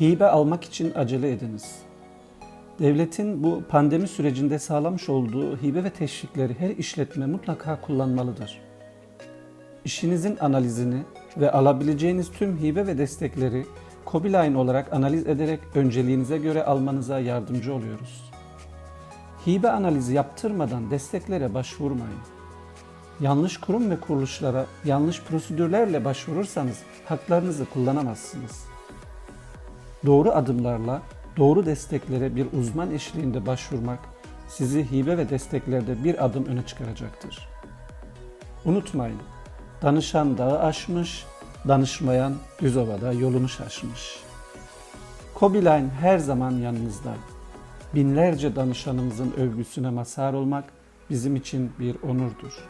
Hibe almak için acele ediniz. Devletin bu pandemi sürecinde sağlamış olduğu hibe ve teşvikleri her işletme mutlaka kullanmalıdır. İşinizin analizini ve alabileceğiniz tüm hibe ve destekleri Kobiline olarak analiz ederek önceliğinize göre almanıza yardımcı oluyoruz. Hibe analizi yaptırmadan desteklere başvurmayın. Yanlış kurum ve kuruluşlara yanlış prosedürlerle başvurursanız haklarınızı kullanamazsınız. Doğru adımlarla doğru desteklere bir uzman eşliğinde başvurmak sizi hibe ve desteklerde bir adım öne çıkaracaktır. Unutmayın, danışan dağı aşmış, danışmayan düz ovada yolunu şaşmış. Kobiline her zaman yanınızda. Binlerce danışanımızın övgüsüne mazhar olmak bizim için bir onurdur.